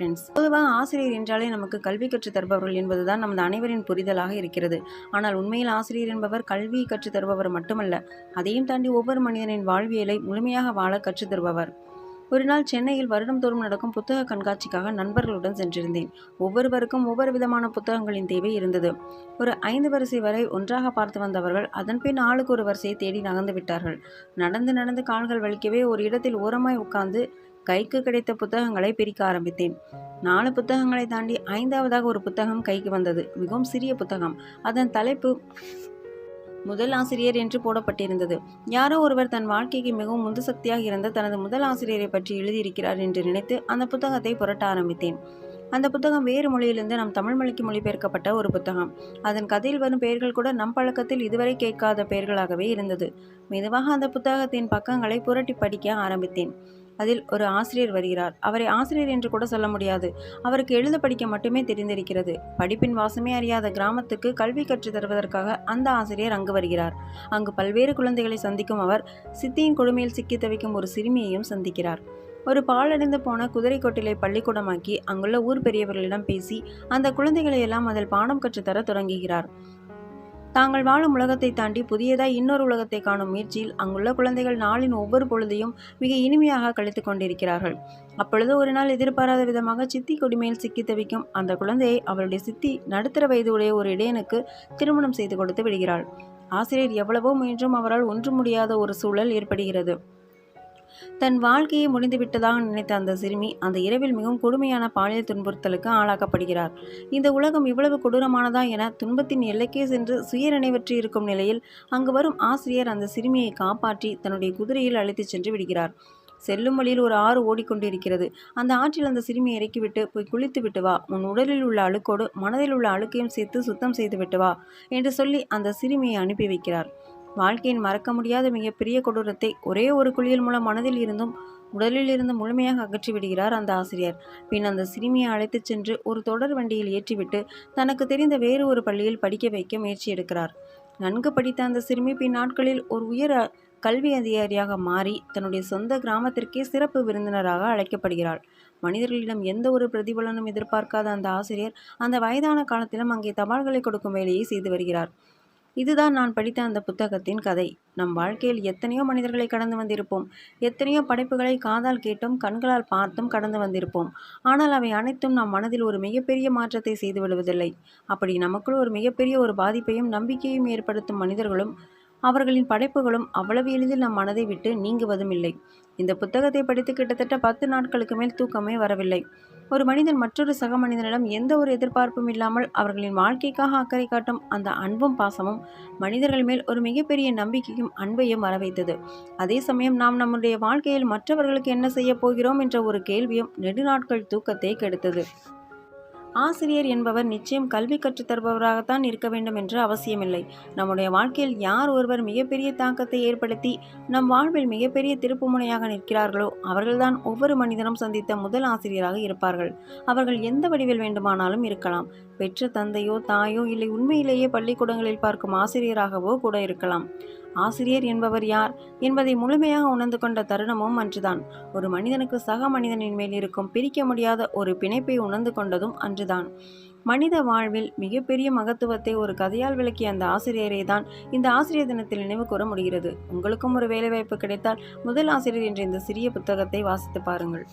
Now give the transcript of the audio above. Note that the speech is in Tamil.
ஃப்ரெண்ட்ஸ் பொதுவாக ஆசிரியர் என்றாலே நமக்கு கல்வி கற்றுத் தருபவர்கள் என்பதுதான் நமது அனைவரின் புரிதலாக இருக்கிறது. ஆனால் உண்மையில் ஆசிரியர் என்பவர் கல்வி கற்றுத் தருபவர் மட்டுமல்ல அதையும் தாண்டி ஒவ்வொரு மனிதனின் வாழ்வியலை முழுமையாக வாழ கற்றுத் தருபவர். ஒரு நாள் சென்னையில் வருடம்தோறும் நடக்கும் புத்தக கண்காட்சிக்காக நண்பர்களுடன் சென்றிருந்தேன். ஒவ்வொருவருக்கும் ஒவ்வொரு விதமான புத்தகங்களின் தேவை இருந்தது. ஒரு ஐந்து வரிசை வரை ஒன்றாக பார்த்து வந்தவர்கள் அதன்பின் ஆளுக்கு ஒரு வரிசையை தேடி நகர்ந்து விட்டார்கள். நடந்து நடந்து கால்கள் வலிக்கவே ஒரு இடத்தில் ஓரமாய் உட்கார்ந்து கைக்கு கிடைத்த புத்தகங்களை பிரிக்க ஆரம்பித்தேன். நாலு புத்தகங்களை தாண்டி ஐந்தாவதாக ஒரு புத்தகம் கைக்கு வந்தது. மிகவும் சிறிய புத்தகம். அதன் தலைப்பு முதல் ஆசிரியர் என்று போடப்பட்டிருந்தது. யாரோ ஒருவர் தன் வாழ்க்கைக்கு மிகவும் உந்து சக்தியாக இருந்த தனது முதல் ஆசிரியரை பற்றி எழுதியிருக்கிறார் என்று நினைத்து அந்த புத்தகத்தை புரட்ட ஆரம்பித்தேன். அந்த புத்தகம் வேறு மொழியிலிருந்து நம் தமிழ் மொழிக்கு மொழிபெயர்க்கப்பட்ட ஒரு புத்தகம். அதன் கதையில் வரும் பெயர்கள் கூட நம் பழக்கத்தில் இதுவரை கேட்காத பெயர்களாகவே இருந்தது. மெதுவாக அந்த புத்தகத்தின் பக்கங்களை புரட்டி படிக்க ஆரம்பித்தேன். அதில் ஒரு ஆசிரியர் வருகிறார். அவரை ஆசிரியர் என்று கூட சொல்ல முடியாது. அவருக்கு எழுத படிக்க மட்டுமே தெரிந்திருக்கிறது. படிப்பின் வாசமே அறியாத கிராமத்துக்கு கல்வி கற்றுத் தருவதற்காக அந்த ஆசிரியர் அங்கு வருகிறார். அங்கு பல்வேறு குழந்தைகளை சந்திக்கும் அவர் சித்தியின் கொடுமையில் சிக்கி தவிக்கும் ஒரு சிறுமியையும் சந்திக்கிறார். ஒரு பாழடைந்து போன குதிரைக்கோட்டிலை பள்ளிக்கூடமாக்கி அங்குள்ள ஊர் பெரியவர்களிடம் பேசி அந்த குழந்தைகளை எல்லாம் அதில் பாடம் கற்றுத்தர தொடங்குகிறார். தாங்கள் வாழும் உலகத்தை தாண்டி புதியதாய் இன்னொரு உலகத்தை காணும் முயற்சியில் அங்குள்ள குழந்தைகள் நாளின் ஒவ்வொரு பொழுதையும் மிக இனிமையாக கழித்து கொண்டிருக்கிறார்கள். அப்பொழுது ஒரு நாள் எதிர்பாராத விதமாக சித்தி கொடுமையில் சிக்கி தவிக்கும் அந்த குழந்தையை அவருடைய சித்தி நடுத்தர வயது உடைய ஒரு இடையனுக்கு திருமணம் செய்து கொடுத்து விடுகிறாள். ஆசிரியர் எவ்வளவோ முயன்றும் அவரால் ஒன்று முடியாத ஒரு சூழல் ஏற்படுகிறது. தன் வாழ்க்கையை முடிந்துவிட்டதாக நினைத்த அந்த சிறுமி அந்த இரவில் மிகவும் கொடுமையான பாலியல் துன்புறுத்தலுக்கு ஆளாக்கப்படுகிறார். இந்த உலகம் இவ்வளவு கொடூரமானதா என துன்பத்தின் எல்லைக்கே சென்று சுய நினைவற்றி இருக்கும் நிலையில் அங்கு வரும் ஆசிரியர் அந்த சிறுமியை காப்பாற்றி தன்னுடைய குதிரையில் அழைத்துச் சென்று விடுகிறார். செல்லும் வழியில் ஒரு ஆறு ஓடிக்கொண்டிருக்கிறது. அந்த ஆற்றில் அந்த சிறுமியை இறக்கிவிட்டு போய் குளித்து விட்டு வா. உன் உடலில் உள்ள அழுக்கோடு மனதில் உள்ள அழுக்கையும் சேர்த்து சுத்தம் செய்து விட்டு வா என்று சொல்லி அந்த சிறுமியை அனுப்பி வைக்கிறார். வாழ்க்கையின் மறக்க முடியாத மிகப்பெரிய கொடூரத்தை ஒரே ஒரு குளியல் மூலம் மனதில் இருந்தும் உடலில் இருந்து முழுமையாக அகற்றி விடுகிறார் அந்த ஆசிரியர். பின் அந்த சிறுமியை அழைத்துச் சென்று ஒரு தொடர் வண்டியில் ஏற்றிவிட்டு தனக்கு தெரிந்த வேறு ஒரு பள்ளியில் படிக்க வைக்க முயற்சி எடுக்கிறார். நன்கு படித்த அந்த சிறுமி பின் நாட்களில் ஒரு உயர் கல்வி அதிகாரியாக மாறி தன்னுடைய சொந்த கிராமத்திற்கே சிறப்பு விருந்தினராக அழைக்கப்படுகிறாள். மனிதர்களிடம் எந்த ஒரு பிரதிபலனும் எதிர்பார்க்காத அந்த ஆசிரியர் அந்த வயதான காலத்திலும் அங்கே தபால்களை கொடுக்கும் வேலையை செய்து வருகிறார். இதுதான் நான் படித்த அந்த புத்தகத்தின் கதை. நம் வாழ்க்கையில் எத்தனையோ மனிதர்களை கடந்து வந்திருப்போம். எத்தனையோ படைப்புகளை காதால் கேட்டும் கண்களால் பார்த்தும் கடந்து வந்திருப்போம். ஆனால் அவை அனைத்தும் நம் மனதில் ஒரு மிகப்பெரிய மாற்றத்தை செய்து விடுவதில்லை. அப்படி நமக்குள் ஒரு மிகப்பெரிய ஒரு பாதிப்பையும் நம்பிக்கையும் ஏற்படுத்தும் மனிதர்களும் அவர்களின் படைப்புகளும் அவ்வளவு எளிதில் நம் மனதை விட்டு நீங்குவதும் இல்லை. இந்த புத்தகத்தை படித்து கிட்டத்தட்ட பத்து நாட்களுக்கு மேல் தூக்கமே வரவில்லை. ஒரு மனிதன் மற்றொரு சக மனிதனிடம் எந்த ஒரு எதிர்பார்ப்பும் இல்லாமல் அவர்களின் வாழ்க்கைக்காக அக்கறை காட்டும் அந்த அன்பும் பாசமும் மனிதர்கள் மேல் ஒரு மிகப்பெரிய நம்பிக்கையும் அன்பையும் வர வைத்தது அதே சமயம் நாம் நம்முடைய வாழ்க்கையில் மற்றவர்களுக்கு என்ன செய்ய போகிறோம் என்ற ஒரு கேள்வியும் நெடுநாட்கள் தூக்கத்தை கெடுத்தது. ஆசிரியர் என்பவர் நிச்சயம் கல்வி கற்றுத் தருபவராகத்தான் இருக்க வேண்டும் என்று அவசியமில்லை. நம்முடைய வாழ்க்கையில் யார் ஒருவர் மிகப்பெரிய தாக்கத்தை ஏற்படுத்தி நம் வாழ்வில் மிகப்பெரிய திருப்புமுனையாக நிற்கிறார்களோ அவர்கள்தான் ஒவ்வொரு மனிதனும் சந்தித்த முதல் ஆசிரியராக இருப்பார்கள். அவர்கள் எந்த வடிவில் வேண்டுமானாலும் இருக்கலாம். பெற்ற தந்தையோ தாயோ இல்லை உண்மையிலேயே பள்ளிக்கூடங்களில் பார்க்கும் ஆசிரியராகவோ கூட இருக்கலாம். ஆசிரியர் என்பவர் யார் என்பதை முழுமையாக உணர்ந்து கொண்ட தருணமும் அன்றுதான். ஒரு மனிதனுக்கு சக மனிதனின் மேல் இருக்கும் பிரிக்க முடியாத ஒரு பிணைப்பை உணர்ந்து கொண்டதும் அன்றுதான். மனித வாழ்வில் மிகப்பெரிய மகத்துவத்தை ஒரு கதையால் விளக்கிய அந்த ஆசிரியரை தான் இந்த ஆசிரியர் தினத்தில் நினைவு கூற முடிகிறது. உங்களுக்கும் ஒரு வேலைவாய்ப்பு கிடைத்தால் முதல் ஆசிரியர் என்ற இந்த சிறிய புத்தகத்தை வாசித்து பாருங்கள்.